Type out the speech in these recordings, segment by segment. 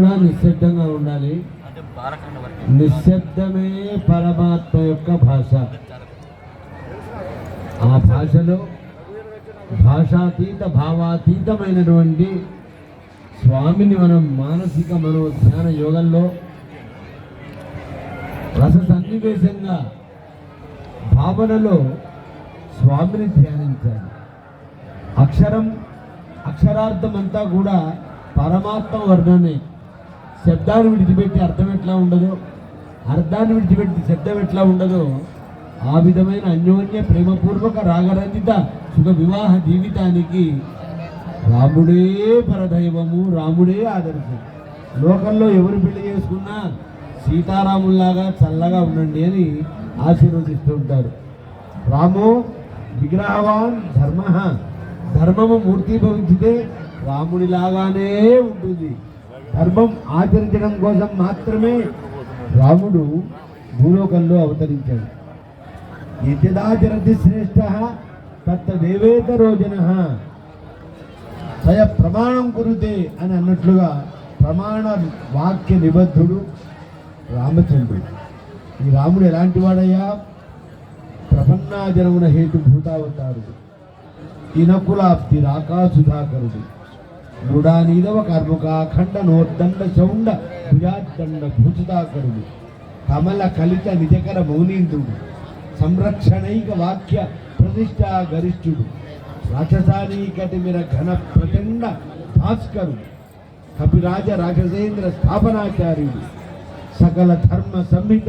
నిశ్శబ్దంగా ఉండాలి. నిశ్శబ్దమే పరమాత్మ యొక్క భాష. ఆ భాషలో భాషాతీత భావాతీతమైనటువంటి స్వామిని మనం మానసిక మనో ధ్యాన యోగంలో రస సన్నివేశంగా భావనలో స్వామిని ధ్యానించాలి. అక్షరం అక్షరార్థం అంతా కూడా పరమాత్మ వర్ణనే. శబ్దాన్ని విడిచిపెట్టి అర్థం ఎట్లా ఉండదో అర్థాన్ని విడిచిపెట్టి శబ్దం ఎట్లా ఉండదో ఆ విధమైన అన్యోన్య ప్రేమపూర్వక రాగరంజిత సుఖ వివాహ జీవితానికి రాముడే పరదైవము రాముడే ఆదర్శం. లోకంలో ఎవరు పెళ్ళి చేసుకున్నా సీతారాముల్లాగా చల్లగా ఉండండి అని ఆశీర్వదిస్తూ ఉంటారు. రాము విగ్రహవాన్ ధర్మ. ధర్మము మూర్తిభవించితే రాముడిలాగానే ఉంటుంది. ధర్మం ఆచరించడం కోసం మాత్రమే రాముడు భూలోకంలో అవతరించాడు. యజదాచరతి శ్రేష్ఠ దేవేత రోజున. స్వయ ప్రమాణం కురితే అని అన్నట్లుగా ప్రమాణ వాక్య నిబద్ధుడు రామచంద్రుడు. ఈ రాముడు ఎలాంటి వాడయ్యా? ప్రపన్నాజనమున హేతు భూతావతారుడు. ఇనకులాప్తి రాకాసుధాకరుడు. మృడానీదవ కర్మక ఖండ నోర్దండ చౌండ భుజాదండ భూసుధాకరుడు కమల కలిత నిజకర మౌనీంద్రుడు. సంరక్షణైక వాక్య ప్రతిష్టా గరిష్ఠుడు. రాక్షసానీకటిమిర ఘన ప్రచండ భాస్కరుడు. కపిరాజ రాక్షసేంద్ర స్థాపనాచార్యుడు. సకల ధర్మ సంహిత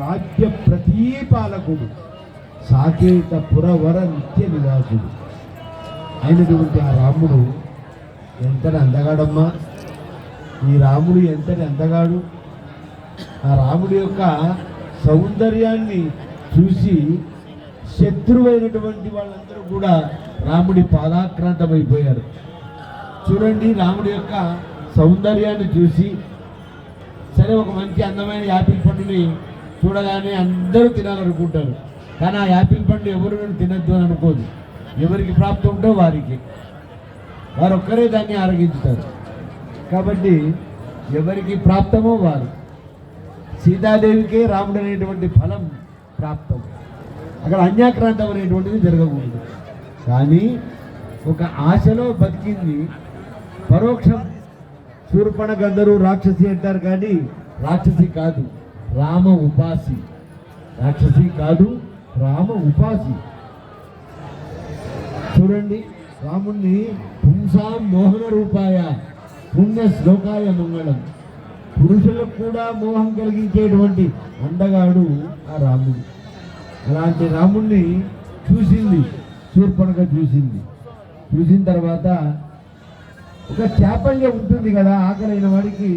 రాజ్య ప్రతీపాలకుడు. సాకేత పురవర నిత్య నివాసుడు అయినటువంటి ఆ రాముడు ఎంతటి అందగాడమ్మా? ఈ రాముడు ఎంతటి అందగాడు? ఆ రాముడి యొక్క సౌందర్యాన్ని చూసి శత్రువైనటువంటి వాళ్ళందరూ కూడా రాముడి పాదాక్రాంతమైపోయారు. చూడండి రాముడి యొక్క సౌందర్యాన్ని చూసి సరే ఒక మంచి అందమైన యాపిల్ పండుని చూడగానే అందరూ తినాలనుకుంటారు. కానీ ఆ యాపిల్ పండు ఎవరు తినద్దు అని అనుకోదు. ఎవరికి ప్రాప్తం ఉంటో వారికి. వారు ఒక్కరే దాన్ని ఆరగించుతారు. కాబట్టి ఎవరికి ప్రాప్తమో వారు. సీతాదేవికే రాముడు అనేటువంటి ఫలం ప్రాప్తం. అక్కడ అన్యాక్రాంతం అనేటువంటిది జరగకూడదు. కానీ ఒక ఆశలో బతికింది పరోక్షం శూర్పణ గంధరు రాక్షసి అంటారు కానీ రాక్షసి కాదు రామ ఉపాసి. రాక్షసి కాదు రామ ఉపాసి. చూడండి. రాముణ్ణి పుంసా మోహన రూపాయ పుణ్య శ్లోకాయ మంగళం. పురుషులకు కూడా మోహం కలిగించేటువంటి అందగాడు ఆ రాముడు. అలాంటి రాముణ్ణి చూసింది శూర్పణక చూసింది. చూసిన తర్వాత ఒక చేపల్య ఉంటుంది కదా ఆకలైన వాడికి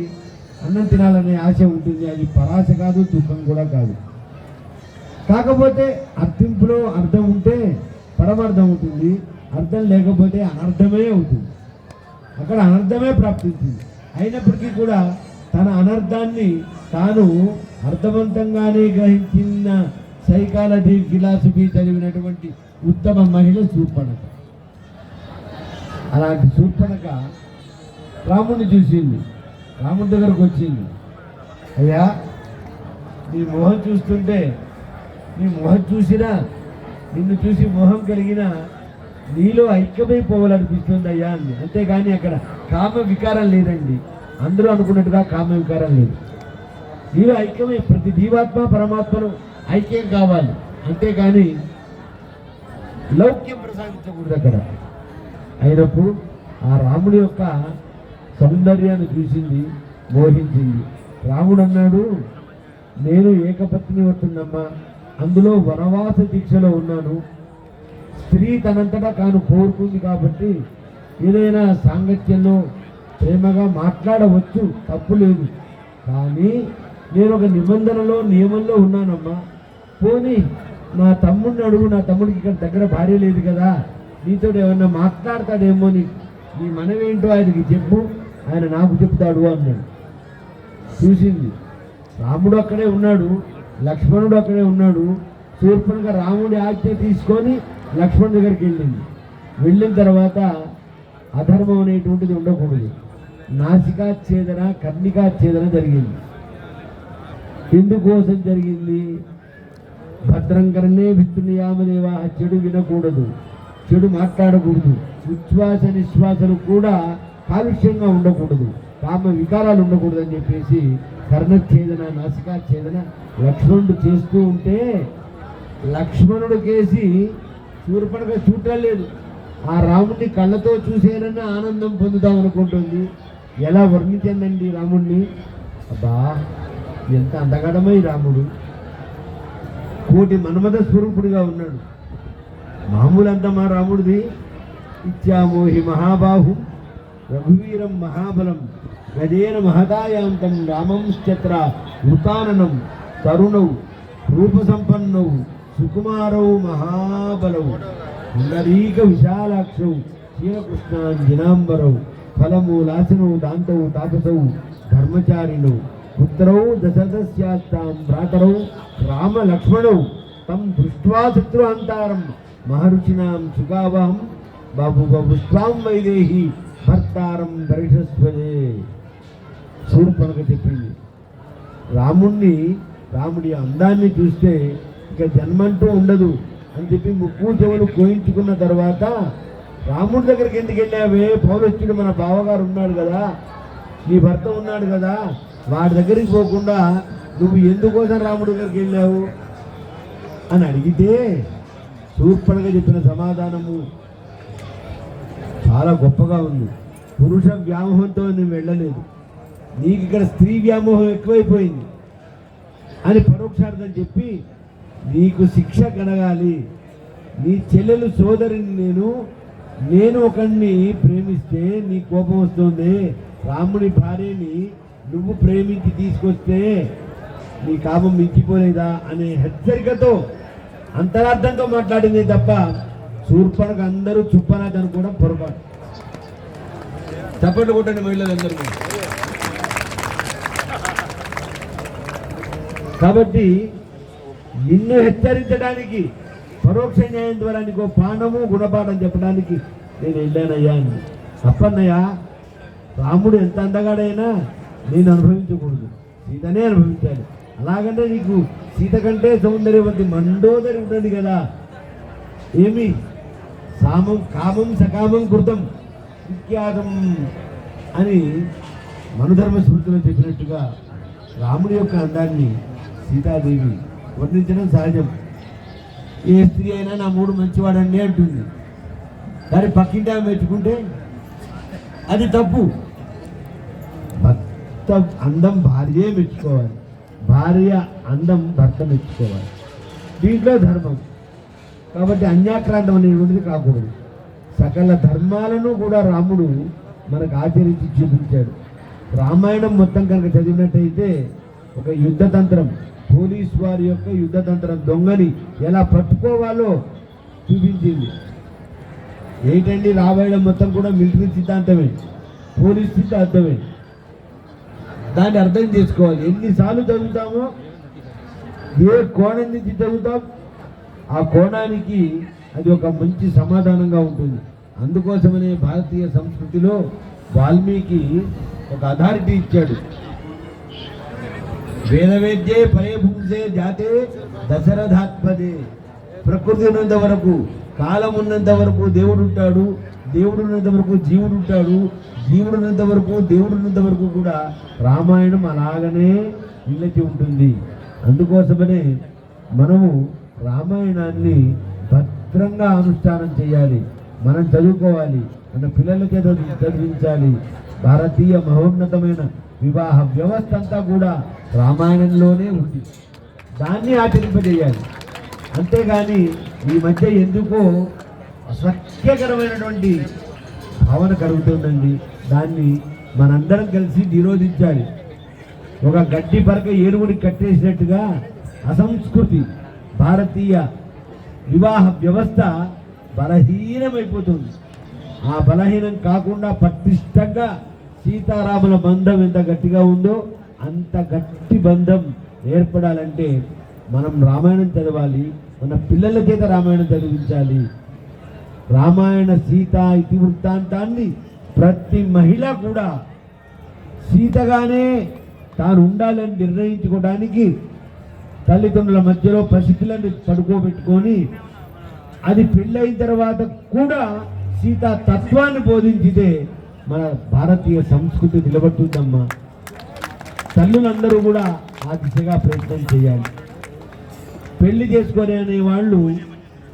అన్నం తినాలనే ఆశ ఉంటుంది. అది పరాశ కాదు దుఃఖం కూడా కాదు. కాకపోతే అర్థింపులో అర్థం ఉంటే పరమార్థం ఉంటుంది. అర్థం లేకపోతే అనర్థమే అవుతుంది. అక్కడ అనర్థమే ప్రాప్తిస్తుంది అయినప్పటికీ కూడా తన అనర్థాన్ని తాను అర్థవంతంగానే గ్రహించిన సైకాలజీ ఫిలాసఫీ చదివినటువంటి ఉత్తమ మహిళ శూర్పణక. అలాంటి శూర్పణక రాముడిని చూసింది. రాముడి దగ్గరకు వచ్చింది. అయ్యా నీ మొహం చూస్తుంటే నీ మొహం చూసినా నిన్ను చూసి మొహం కలిగిన నీలో ఐక్యమైపోవాలనిపిస్తుంది అయ్యా అంది. అంతేగాని అక్కడ కామ వికారం లేదండి. అందరూ అనుకున్నట్టుగా కామ వికారం లేదు. నీలో ఐక్యమై ప్రతి జీవాత్మ పరమాత్మను ఐక్యం కావాలి. అంతేగాని లౌక్యం ప్రసాదించకూడదు అక్కడ. అయినప్పుడు ఆ రాముడి యొక్క సౌందర్యాన్ని చూసింది మోహించింది. రాముడు అన్నాడు నేను ఏకపత్ని వస్తుందమ్మా అందులో వనవాస దీక్షలో ఉన్నాను. స్త్రీ తనంతటా తాను కోరుకుంది కాబట్టి ఏదైనా సాంగత్యంలో ప్రేమగా మాట్లాడవచ్చు తప్పు లేదు. కానీ నేను ఒక నిబంధనలో నియమంలో ఉన్నానమ్మా. పోనీ నా తమ్ముడిని అడుగు నా తమ్ముడికి ఇక్కడ దగ్గర భార్య లేదు కదా. నీతో ఏమన్నా మాట్లాడతాడేమో నీ నీ మనమేంటో ఆయనకి చెప్పు. ఆయన నాకు చెప్తాడు అన్నాడు. చూసింది. రాముడు అక్కడే ఉన్నాడు లక్ష్మణుడు అక్కడే ఉన్నాడు. శూర్పణగా రాముడి ఆజ్ఞ తీసుకొని లక్ష్మణ్ దగ్గరికి వెళ్ళింది. వెళ్ళిన తర్వాత అధర్మం అనేటువంటిది ఉండకూడదు. నాసికాచ్ఛేదన కర్ణికాచ్ఛేదన జరిగింది. ఎందుకోసం జరిగింది. భద్రం కర్ణే విత్తునియామదేవా చెడు వినకూడదు. చెడు మాట్లాడకూడదు. ఉచ్ఛ్వాస నిశ్వాసలు కూడా కాలుష్యంగా ఉండకూడదు. కామ వికారాలు ఉండకూడదు అని చెప్పేసి కర్ణఛేదన నాసికాఛేదన లక్ష్మణుడు చేస్తూ ఉంటే లక్ష్మణుడు కేసి శూర్పణగా చూడలేదు ఆ రాముడిని కళ్ళతో చూసేనన్న ఆనందం పొందుతాం అనుకుంటుంది. ఎలా వర్ణించిందండి రాముడిని అబ్బా ఎంత అందగడమై రాముడు. కోటి మన్మథ స్వరూపుడిగా ఉన్నాడు. మామూలు అంత మా రాముడిది. ఇచ్చామోహి మహాబాహు రఘువీరం మహాబలం గజేన మహదాయాంతం రామంశ్చత్ర ఉతాననం తరుణౌ రూపసంపన్నౌ సుకుమారౌ మహాబలౌ పుండరీక విశాలాక్షౌ క్షీరకృష్ణాంజనాంబరౌ ఫలమూలాసనౌ దాంతౌ తాపసౌ ధర్మచారిణౌ పుత్రౌ దశరథస్యాస్తాం భ్రాతరౌ రామ లక్ష్మణౌ తం దృష్ట్వా శత్రుహంతారం మహర్షినాం సుగావహం బాబు బాబు స్వాం వైదేహి భర్తారం పరిషస్వజే శూర్పణక చెప్పింది. రాముణ్ణి రాముడి అందాన్ని చూస్తే ఇక జన్మంటూ ఉండదు అని చెప్పి ముక్కు చెవులు కోయించుకున్న తర్వాత రాముడి దగ్గరికి ఎందుకు వెళ్ళావే? పౌరస్తుడు మన బావగారు ఉన్నాడు కదా నీ భర్త ఉన్నాడు కదా వాడి దగ్గరికి పోకుండా నువ్వు ఎందుకోసం రాముడి దగ్గరికి వెళ్ళావు? అని అడిగితే శూర్పణగా చెప్పిన సమాధానము చాలా గొప్పగా ఉంది. పురుష వ్యామోహంతో నేను వెళ్ళలేదు. నీకు ఇక్కడ స్త్రీ వ్యామోహం ఎక్కువైపోయింది అని పరోక్షార్థం చెప్పి నీకు శిక్ష కలగాలి. నీ చెల్లెలు సోదరిని నేను నేను ఒకడిని ప్రేమిస్తే నీ కోపం వస్తుంది. రాముడి భార్యని నువ్వు ప్రేమించి తీసుకొస్తే నీ కాపం మించిపోలేదా అనే హెచ్చరికతో అంతరార్థంతో మాట్లాడింది తప్ప సూర్పణకు అందరూ చుప్పనాథ్ కూడా పొరపాటు. చప్పట్లు కొట్టండి మహిళలందరూ. కాబట్టి నిన్ను హెచ్చరించడానికి పరోక్ష న్యాయం ద్వారా నీకు పాండము గుణపాఠం చెప్పడానికి నేను వెళ్ళానయ్యా అని. తప్పన్నయ్యా రాముడు ఎంత అందగాడైనా నేను అనుభవించకూడదు. సీతనే అనుభవించాలి. అలాగంటే నీకు సీత కంటే సౌందర్యవతి మండోదరి ఉంటుంది కదా. ఏమి? సామం కామం సకామం కృతం విఖ్యాతం అని మనుధర్మ స్మృతిలో చెప్పినట్టుగా రాముడి యొక్క అందాన్ని సీతాదేవి వర్ణించడం సహజం. ఏ స్త్రీ అయినా నా మూడు మంచివాడండి అంటుంది. కానీ పక్కింటి ఆమె మెచ్చుకుంటే అది తప్పు. భర్త అందం భార్యే మెచ్చుకోవాలి. భార్య అందం భర్త మెచ్చుకోవాలి. దీంట్లో ధర్మం. కాబట్టి అన్యాక్రాంతం అనేటువంటిది కాకూడదు. సకల ధర్మాలను కూడా రాముడు మనకు ఆచరించి చూపించాడు. రామాయణం మొత్తం కనుక చదివినట్టయితే ఒక యుద్ధ తంత్రం. పోలీస్ వారి యొక్క యుద్ధ తంత్రం దొంగని ఎలా పట్టుకోవాలో చూపించింది. ఏంటండి రాబోయడం మొత్తం కూడా మిలిటరీ సిద్ధాంతమే పోలీస్ సిద్ధాంతమే. దాన్ని అర్థం చేసుకోవాలి. ఎన్నిసార్లు చదువుతామో ఏ కోణం నుంచి చదువుతాం ఆ కోణానికి అది ఒక మంచి సమాధానంగా ఉంటుంది. అందుకోసమనే భారతీయ సంస్కృతిలో వాల్మీకి ఒక అథారిటీ ఇచ్చాడు. వేదవేద్యే పరేభుంసే జాతే దశరథాత్మదే ప్రకృతి ఉన్నంత వరకు కాలం ఉన్నంత వరకు దేవుడు ఉంటాడు దేవుడు ఉన్నంత వరకు జీవుడు ఉంటాడు జీవుడు ఉన్నంత వరకు దేవుడు ఉన్నంత వరకు కూడా రామాయణం అలాగనే నిలిచి ఉంటుంది. అందుకోసమనే మనము రామాయణాన్ని భద్రంగా అనుష్ఠానం చేయాలి మనం చదువుకోవాలి మన పిల్లల చేత చదివించాలి. భారతీయ మహోన్నతమైన వివాహ వ్యవస్థ అంతా కూడా రామాయణంలోనే ఉంది. దాన్ని ఆచరింపజేయాలి. అంతేగాని ఈ మధ్య ఎందుకో అసఖ్యకరమైనటువంటి భావన కలుగుతుందండి. దాన్ని మనందరం కలిసి నిరోధించాలి. ఒక గడ్డి పరక ఏనుగుని కట్టేసినట్టుగా అసంస్కృతి భారతీయ వివాహ వ్యవస్థ బలహీనమైపోతుంది. ఆ బలహీనం కాకుండా పటిష్టంగా సీతారాముల బంధం ఎంత గట్టిగా ఉందో అంత గట్టి బంధం ఏర్పడాలంటే మనం రామాయణం చదవాలి మన పిల్లల చేత రామాయణం చదివించాలి. రామాయణ సీత ఇతివృత్తాంతాన్ని ప్రతి మహిళ కూడా సీతగానే తాను ఉండాలని నిర్ణయించుకోవడానికి తల్లిదండ్రుల మధ్యలో పసిపిల్లని పడుకోబెట్టుకొని అది పెళ్ళైన తర్వాత కూడా సీత తత్వాన్ని బోధించితే మన భారతీయ సంస్కృతి నిలబడుతుందమ్మా. తల్లులందరూ కూడా ఆ దిశగా ప్రయత్నం చేయాలి. పెళ్ళి చేసుకొని అనే వాళ్ళు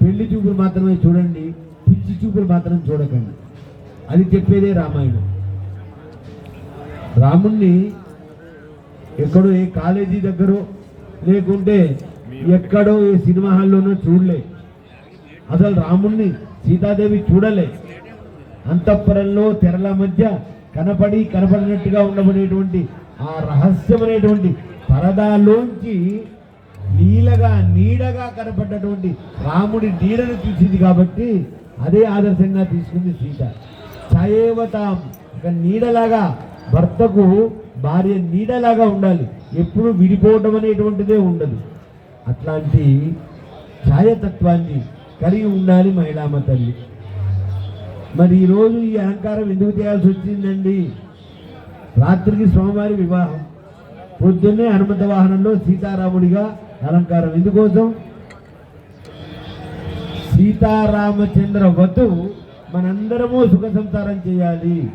పెళ్ళి చూపులు మాత్రమే చూడండి పిచ్చి చూపులు మాత్రం చూడకండి. అది చెప్పేదే రామాయణం. రాముణ్ణి ఎక్కడో ఏ కాలేజీ దగ్గర లేకుంటే ఎక్కడో ఏ సినిమా హాల్లోనో చూడలే. అసలు రాముణ్ణి సీతాదేవి చూడలే. అంతఃపురంలో తెరల మధ్య కనపడి కనపడినట్టుగా ఉండబడేటువంటి ఆ రహస్యమైనటువంటి పరదాలోంచి నీలగా నీడగా కనపడ్డటువంటి రాముడి నీడను చూసింది కాబట్టి అదే ఆదర్శంగా తీసుకుంది సీత. ఛాయేవతాం. ఒక నీడలాగా భర్తకు భార్య నీడలాగా ఉండాలి. ఎప్పుడు విడిపోవటం అనేటువంటిదే ఉండదు. అట్లాంటి ఛాయతత్వాన్ని కలిగి ఉండాలి మహిళామ తల్లి. మరి ఈరోజు ఈ అలంకారం ఎందుకు చేయాల్సి వచ్చిందండి? రాత్రికి స్వామివారి వివాహం. పొద్దున్నే హనుమంత వాహనంలో సీతారాముడిగా అలంకారం. ఎందుకోసం? సీతారామచంద్ర వతు మనందరము సుఖ సంసారం చేయాలి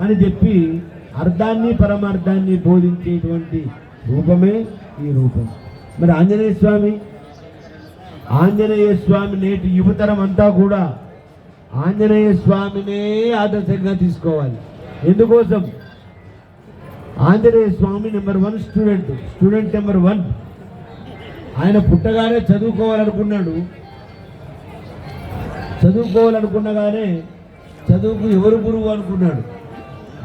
అని చెప్పి అర్థాన్ని పరమార్థాన్ని బోధించేటువంటి రూపమే ఈ రూపం. మరి ఆంజనేయ స్వామి? ఆంజనేయ స్వామి నేటి యువతరం అంతా కూడా ఆంజనేయ స్వామినే ఆదర్శంగా తీసుకోవాలి. ఎందుకోసం? Anjaneya Swami number one student. Student number one. ఆయన పుట్టగానే చదువుకోవాలనుకున్నాడు. చదువుకోవాలనుకున్నగానే చదువుకు ఎవరు గురువు అనుకున్నాడు.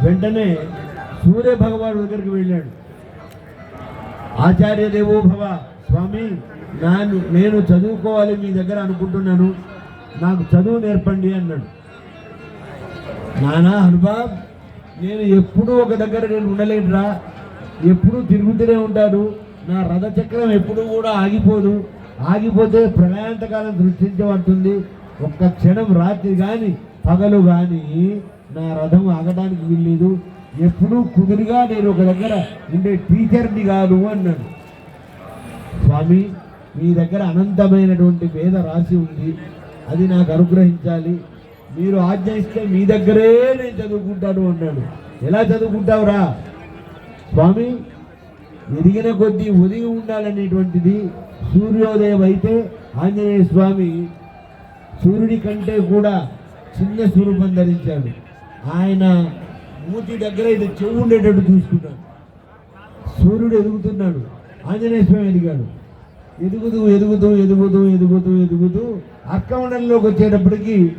వెంటనే సూర్య భగవానుడి దగ్గరికి వెళ్ళాడు. ఆచార్య దేవో భవ స్వామి నాను నేను చదువుకోవాలి మీ దగ్గర అనుకుంటున్నాను. నాకు చదువు నేర్పండి అన్నాడు. నానా హనుబాబ్ నేను ఎప్పుడూ ఒక దగ్గర నేను ఉండలేనురా. ఎప్పుడూ తిరుగుతూనే ఉంటాను. నా రథ చక్రం ఎప్పుడూ కూడా ఆగిపోదు. ఆగిపోతే ప్రళయాంతకాలం సృష్టించబడుతుంది. ఒక్క క్షణం రాత్రి కానీ పగలు కానీ నా రథం ఆగడానికి వీల్లేదు. ఎప్పుడూ కుదురుగా నేను ఒక దగ్గర ఉండే టీచర్ని కాదు అన్నాడు. స్వామి మీ దగ్గర అనంతమైనటువంటి వేద రాసి ఉంది. అది నాకు అనుగ్రహించాలి. మీరు ఆజ్ఞ ఇస్తే మీ దగ్గరే నేను చదువుకుంటాను అన్నాడు. ఎలా చదువుకుంటావురా? స్వామి ఎదిగిన కొద్దీ ఉదిగి ఉండాలనేటువంటిది సూర్యోదయం అయితే ఆంజనేయ స్వామి సూర్యుడి కంటే కూడా చిన్న స్వరూపం ధరించాడు. ఆయన మూతి దగ్గర ఇది చెవు ఉండేటట్టు చూసుకున్నాడు. సూర్యుడు ఎదుగుతున్నాడు. ఆంజనేయ స్వామి ఎదిగాడు. ఎదుగుతూ ఎదుగుతూ ఎదుగుతూ ఎదుగుతూ ఎదుగుతూ ఆక్రమణంలోకి వచ్చేటప్పటికి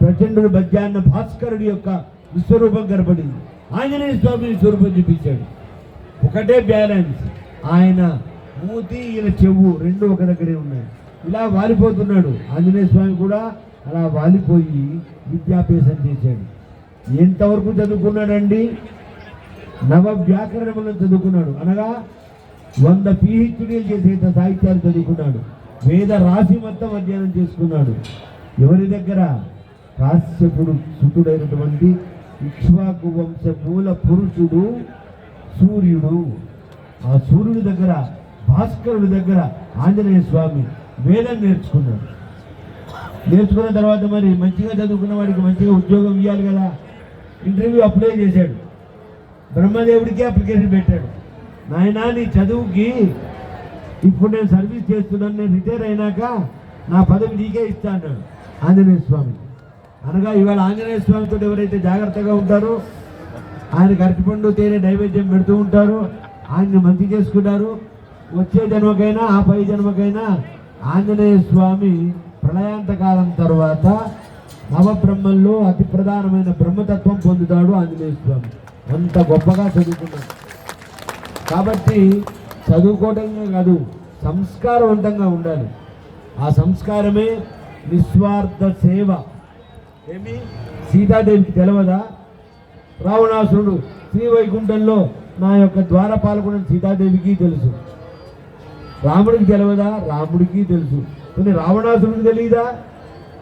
ప్రచండుడు మధ్యాహ్న భాస్కరుడి యొక్క విశ్వరూపం కనపడింది. ఆంజనేయ స్వామి స్వరూపం చూపించాడు. ఒకటే బ్యాలెన్స్. ఆయన మూతి ఈయన చెవు రెండు ఒక దగ్గరే ఉన్నాయి. ఇలా వాలిపోతున్నాడు. ఆంజనేయ స్వామి కూడా అలా వాలిపోయి విద్యాభ్యాసం చేశాడు. ఎంతవరకు చదువుకున్నాడండి? నవ వ్యాకరణములను చదువుకున్నాడు. అనగా వంద పిహెచ్డీలు చేసేంత సాహిత్యాలు చదువుకున్నాడు. వేద రాశి మొత్తం అధ్యయనం చేసుకున్నాడు. ఎవరి దగ్గర? కాశ్యపుడు సుతుడైనటువంటి ఇక్ష్వాకు వంశ మూల పురుషుడు సూర్యుడు. ఆ సూర్యుడి దగ్గర భాస్కరుడి దగ్గర ఆంజనేయ స్వామి వేదం నేర్చుకున్నాడు. నేర్చుకున్న తర్వాత మరి మంచిగా చదువుకున్న వాడికి మంచిగా ఉద్యోగం ఇవ్వాలి కదా. ఇంటర్వ్యూ అప్లై చేశాడు. బ్రహ్మదేవుడికి అప్లికేషన్ పెట్టాడు. నాయనా నీ చదువుకి ఇప్పుడు నేను సర్వీస్ చేస్తున్నాను నేను రిటైర్ అయినాక నా పదవి నీకే ఇస్తాను. ఆంజనేయ స్వామి. అనగా ఇవాళ ఆంజనేయ స్వామితో ఎవరైతే జాగ్రత్తగా ఉంటారో ఆయనకు అరటిపండు తేనె నైవేద్యం పెడుతూ ఉంటారు ఆయన్ని మంచి చేసుకుంటారు. వచ్చే జన్మకైనా ఆ పై జన్మకైనా ఆంజనేయ స్వామి ప్రళయాంతకాలం తర్వాత నవబ్రహ్మంలో అతి ప్రధానమైన బ్రహ్మతత్వం పొందుతాడు ఆంజనేయ స్వామి. అంత గొప్పగా చదువుకున్నాడు. కాబట్టి చదువుకోవటమే కాదు సంస్కారవంతంగా ఉండాలి. ఆ సంస్కారమే నిస్వార్థ సేవ. ఏమి? సీతాదేవికి తెలవదా? రావణాసురుడు శ్రీవైకుంఠంలో నా యొక్క ద్వారపాలకుడు సీతాదేవికి తెలుసు. రాముడికి తెలవదా? రాముడికి తెలుసు. కొన్ని రావణాసురుడికి తెలియదా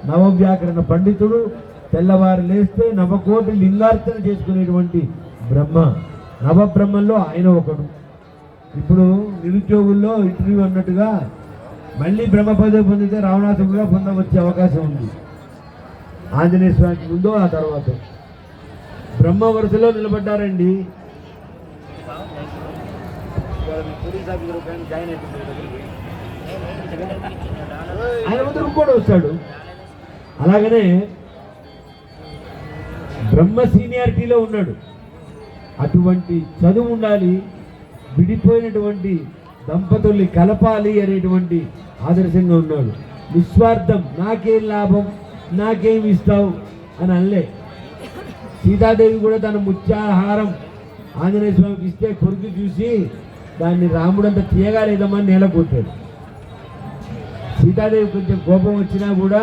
నవవ్యాకరణ పండితుడు తెల్లవారు లేస్తే నవకోటి లింగార్చన చేసుకునేటువంటి బ్రహ్మ. నవబ్రహ్మంలో ఆయన ఒకడు. ఇప్పుడు నిరుద్యోగుల్లో ఇంటర్వ్యూ అన్నట్టుగా మళ్ళీ బ్రహ్మ పదవి పొందితే రావణాసురుడుగా పొందవచ్చే అవకాశం ఉంది. ఆంజనేయ స్వామికి ముందు ఆ తర్వాత. బ్రహ్మ వరుసలో నిలబడ్డారండి. ఆయన ముందు కూడా వస్తాడు. అలాగనే బ్రహ్మ సీనియారిటీలో ఉన్నాడు. అటువంటి చదువు ఉండాలి విడిపోయినటువంటి దంపతుల్ని కలపాలి అనేటువంటి ఆదర్శంగా ఉన్నాడు. నిస్వార్థం నాకేం లాభం నాకేం ఇస్తావు అని అనలే. సీతాదేవి కూడా తన ముత్యాహారం ఆంజనేయ స్వామికి ఇస్తే కొరికి చూసి దాన్ని రాముడంత తీయగా లేదమ్మని నేలకొట్టాడు. సీతాదేవి కొంచెం కోపం వచ్చినా కూడా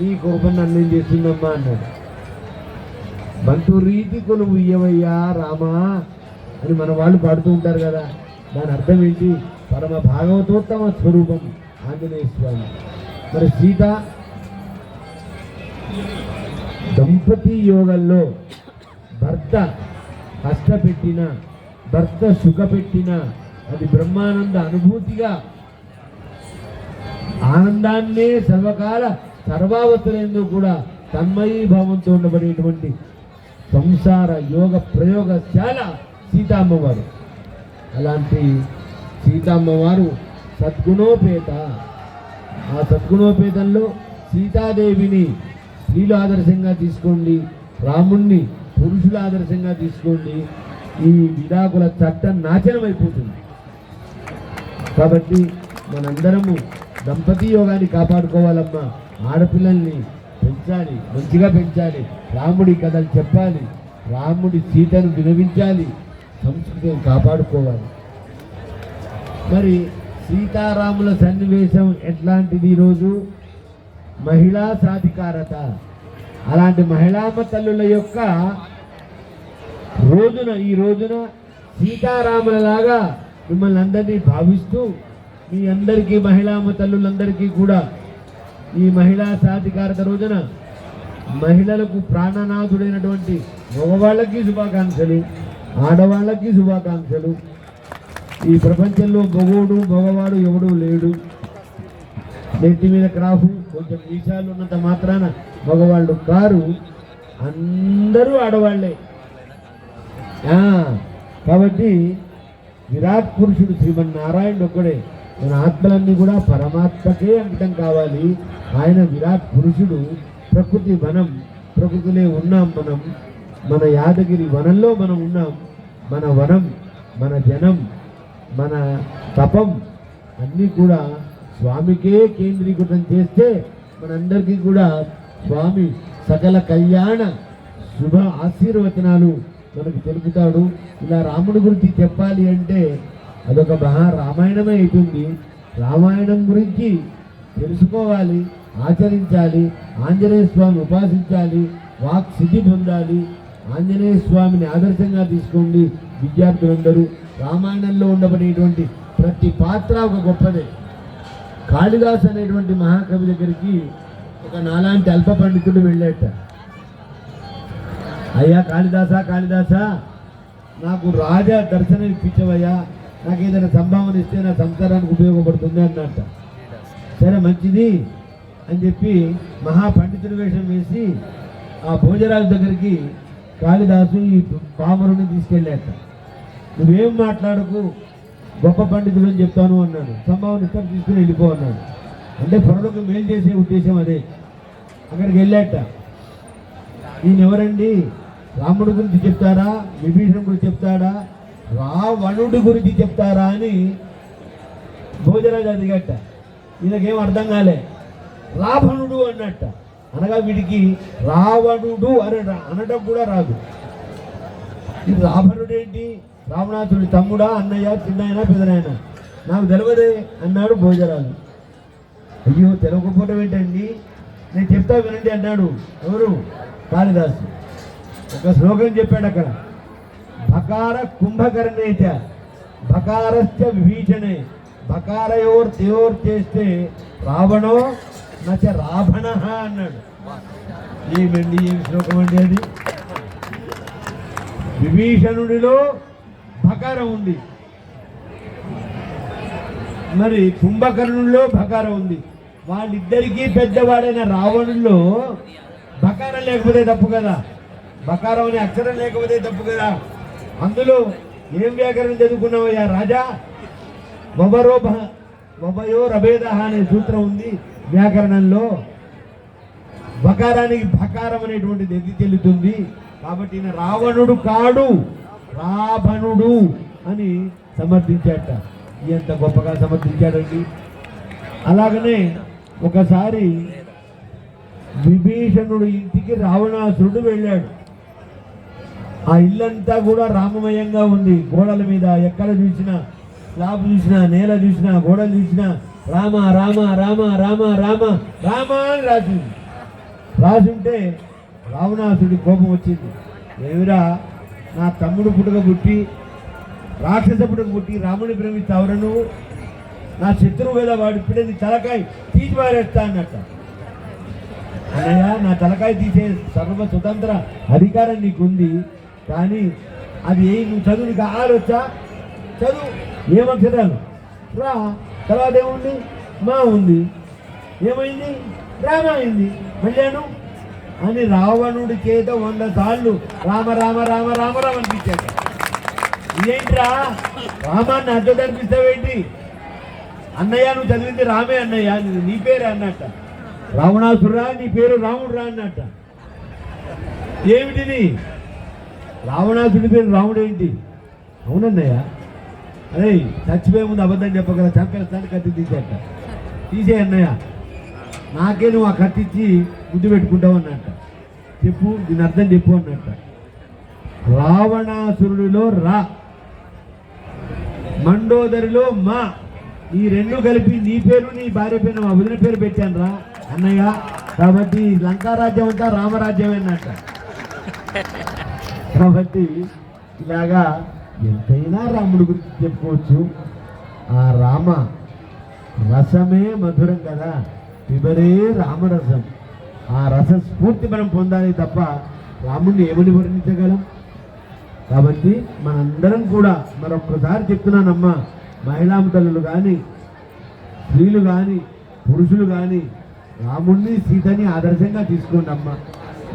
నీ కోపం నన్ను ఏం చేస్తుందమ్మా అన్నాడు. బంతు రీతి కొలువు ఇయ్యవయ్యా రామా అని మన వాళ్ళు పాడుతూ ఉంటారు కదా. దాని అర్థం ఏంటి? పరమ భాగవతోత్తమ స్వరూపం ఆంజనేయ స్వామి. మరి సీత దంపతి యోగంలో భర్త కష్టపెట్టిన భర్త సుఖపెట్టిన అది బ్రహ్మానంద అనుభూతిగా ఆనందాన్నే సర్వకాల సర్వావస్థలందు కూడా తన్మయీ భావంతో ఉండబడేటువంటి సంసార యోగ ప్రయోగశాల సీతామ్మవారు. అలాంటి సీతామ్మవారు సద్గుణోపేత. ఆ సద్గుణోపేతంలో సీతాదేవిని స్త్రీలు ఆదర్శంగా తీసుకోండి రాముణ్ణి పురుషుల ఆదర్శంగా తీసుకోండి ఈ విడాకుల చట్టం నాశనం అయిపోతుంది. కాబట్టి మనందరము దంపతి యోగాన్ని కాపాడుకోవాలమ్మా. ఆడపిల్లల్ని పెంచాలి మంచిగా పెంచాలి. రాముడి కథలు చెప్పాలి రాముడి సీతను వినవించాలి సంస్కృతిని కాపాడుకోవాలి. మరి సీతారాముల సన్నివేశం ఎట్లాంటిది ఈరోజు? మహిళా సాధికారత. అలాంటి మహిళామ తల్లుల యొక్క రోజున ఈ రోజున సీతారాములలాగా మిమ్మల్ని అందరినీ భావిస్తూ మీ అందరికీ మహిళామ తల్లులందరికీ కూడా ఈ మహిళా సాధికారత రోజున మహిళలకు ప్రాణనాథుడైనటువంటి మగవాళ్ళకి శుభాకాంక్షలు ఆడవాళ్ళకి శుభాకాంక్షలు. ఈ ప్రపంచంలో మగోడు మగవాడు ఎవడు లేడు. నెత్తి మీద క్రాఫు కొంచెం మీసాలు ఉన్నంత మాత్రాన మగవాళ్ళు కారు అందరూ ఆడవాళ్ళే కాబట్టి విరాట్ పురుషుడు శ్రీమన్నారాయణుడు ఒక్కడే. మన ఆత్మలన్నీ కూడా పరమాత్మకే అంకితం కావాలి. ఆయన విరాట్ పురుషుడు. ప్రకృతి వనం ప్రకృతిలో ఉన్నాం మనం. మన యాదగిరి వనంలో మనం ఉన్నాం. మన వనం మన జనం మన తపం అన్నీ కూడా స్వామికే కేంద్రీకృతం చేస్తే మనందరికీ కూడా స్వామి సకల కళ్యాణ శుభ ఆశీర్వచనాలు మనకు తెలుపుతాడు. ఇలా రాముడి గురించి చెప్పాలి అంటే అదొక మహా రామాయణమే అవుతుంది రామాయణం గురించి తెలుసుకోవాలి ఆచరించాలి ఆంజనేయ స్వామిని ఉపాసించాలి వాక్ సిద్ధి పొందాలి ఆంజనేయ స్వామిని ఆదర్శంగా తీసుకోండి విద్యార్థులందరూ. రామాయణంలో ఉండబడేటువంటి ప్రతి పాత్ర ఒక గొప్పదే. కాళిదాస్ అనేటువంటి మహాకవి దగ్గరికి ఒక నాలాంటి అల్ప పండితుడు వెళ్ళేట. అయ్యా కాళిదాసా కాళిదాసా నాకు రాజా దర్శనం ఇప్పించవయ్యా. నాకు ఏదైనా సంభావన ఇస్తే నా సంసారానికి ఉపయోగపడుతుంది అన్నట్ట. సరే మంచిది అని చెప్పి మహాపండితుని వేషం వేసి ఆ భోజరాజు దగ్గరికి కాళిదాసు ఈ పామరుని తీసుకెళ్ళాట. నువ్వేం మాట్లాడకు గొప్ప పండితుడు అని చెప్తాను అన్నాడు. సంభావన ఇస్తాను తీసుకుని వెళ్ళిపో అన్నాడు. అంటే పొరలకు మేలు చేసే ఉద్దేశం అదే. అక్కడికి వెళ్ళాట. ఈయన ఎవరండి రాముడి గురించి చెప్తారా? విభీషణ గురించి చెప్తాడా? రావణుడి గురించి చెప్తారా అని భోజరాజు అడిగట ఈయనకేం అర్థం కాలే. రావణుడు అన్నట్ట. అనగా వీడికి రావణుడు అని అనడం కూడా రాదు. ఇది రావణుడేంటి? రావణాసుడి తమ్ముడా అన్నయ్య చిన్నాయన పెదనాయన? నాకు తెలియదే అన్నాడు భోజరాజు. అయ్యో తెలవకపోవటం ఏంటండి? నేను చెప్తా వినండి అన్నాడు ఎవరు? కాళిదాసు. ఒక శ్లోకం చెప్పాడు అక్కడ. భకార కుంభకర్ణేచ భకారస్య విభీషణే భకారయోర్ తయోర్ చేస్తే రావణో నచ రావణ అన్నాడు. ఏమండి ఏం శ్లోకం అండి అది విభీషణుడిలో భకారం ఉంది. మరి కుంభకర్ణుల్లో భకారం ఉంది. వాళ్ళిద్దరికీ పెద్దవాడైన రావణుల్లో బకారం లేకపోతే తప్పు కదా? బకారం అనే అక్షరం లేకపోతే తప్పు కదా? అందులో ఏం వ్యాకరణం చదువుకున్నావయ్యా రాజా? వబరో భ- రభేద అనే సూత్రం ఉంది వ్యాకరణంలో. బకారానికి బకారం అనేటువంటిది ఎది చెల్లుతుంది. కాబట్టి ఈయన రావణుడు కాడు రావణుడు అని సమర్థించాట ఎంత గొప్పగా సమర్థించాడండి. అలాగనే ఒకసారి విభీషణుడు ఇంటికి రావణాసురుడు వెళ్ళాడు. ఆ ఇల్లంతా కూడా రామమయంగా ఉంది. గోడల మీద ఎక్కడ చూసినా స్లాబ్ చూసినా నేల చూసినా గోడలు చూసినా రామ రామ రామ రామ రామ రామ అని రాసి రాసుంటే రావణాసుడి కోపం వచ్చింది. ఏమిరా నా తమ్ముడు పుట్టుక పుట్టి రాక్షస పుట్టుక పుట్టి రాముని ప్రేమిస్తావురా నువ్వు? నా శత్రువు మీద వాడు ఇప్పుడే తలకాయ తీసి పారేస్తా అన్నట్ట. అన్నయ్య నా తలకాయ తీసే సర్వ స్వతంత్ర అధికారం నీకుంది. కానీ అది ఏ నువ్వు చదువు నీకు ఆరొచ్చా చదువు ఏమక్షరాలు రా. తర్వాత ఏముంది? మా ఉంది. ఏమైంది? రామైంది మళ్ళాను? అని రావణుడి చేత వంద సార్లు రామ రామ రామ రామ రామ అనిపించాడు. ఇదేంట్రా? రామాన్ని అడ్డు అనిపిస్తావేంటి అన్నయ్య నువ్వు చదివింది రామే అన్నయ్య. నీ- పేరే అన్నట్ట. రావణాసురా నీ పేరు రాముడు రా అన్నట్ట. ఏమిటిది? రావణాసుడి పేరు రాముడు ఏంటి? అవునన్నయ్య అరే చచ్చిపోయే ముందు అబద్ధం చెప్పగల చంపేస్తాను కత్తి తీసేట. తీసే అన్నయ్య. నాకే నువ్వు ఆ కత్తిచ్చి ముద్దు పెట్టుకుంటావు అన్నట్ట. చెప్పు దీని అర్థం చెప్పు అన్నట్ట. రావణాసురుడిలో రా. మండోదరిలో మా. ఈ రెండు కలిపి నీ పేరు నీ భార్య పేరు మా వదిన పేరు పెట్టాను రా అన్నయ్య. కాబట్టి లంకారాజ్యం అంతా రామరాజ్యం అన్నట్ట. కాబట్టి ఇలాగా ఎంతైనా రాముడి గురించి చెప్పుకోవచ్చు. ఆ రామ రసమే మధురం కదా? పిబరే రామరసం. ఆ రస స్ఫూర్తి మనం పొందాలి తప్ప రాముడిని ఏమని వర్ణించగలం? కాబట్టి మనందరం కూడా మరొక్కసారి చెప్తున్నానమ్మా మహిళా తల్లులు కానీ స్త్రీలు కానీ పురుషులు కానీ రాముణ్ణి సీతని ఆదర్శంగా తీసుకోండి అమ్మ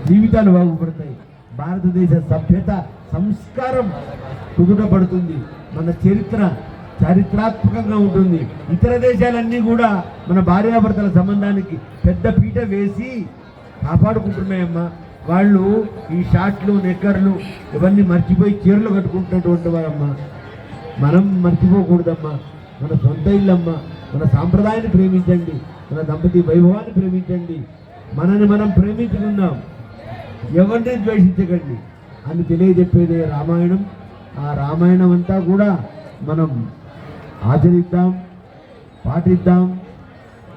జీవితాలు బాగుపడతాయి. భారతదేశ సభ్యత సంస్కారం కుదుటపడుతుంది. మన చరిత్ర చారిత్రాత్మకంగా ఉంటుంది. ఇతర దేశాలన్నీ కూడా మన భార్యాభర్తల సంబంధానికి పెద్ద పీట వేసి కాపాడుకుంటున్నాయమ్మా. వాళ్ళు ఈ షార్ట్లు నెక్కర్లు ఇవన్నీ మర్చిపోయి చీరలు కట్టుకుంటున్నటువంటి వారమ్మా. మనం మర్చిపోకూడదమ్మా. మన సొంత ఇల్లమ్మా. మన సాంప్రదాయాన్ని ప్రేమించండి. మన దంపతి వైభవాన్ని ప్రేమించండి. మనని మనం ప్రేమించుకుందాం. ఎవరిని ద్వేషించకండి. అని తెలియజెప్పేదే రామాయణం. ఆ రామాయణం అంతా కూడా మనం ఆచరిద్దాం పాటిద్దాం.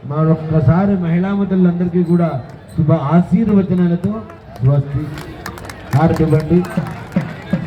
మరొక్కసారి మహిళామతులందరికీ కూడా శుభ ఆశీర్వచనాలతో స్వస్తి. హారతి ఇవ్వండి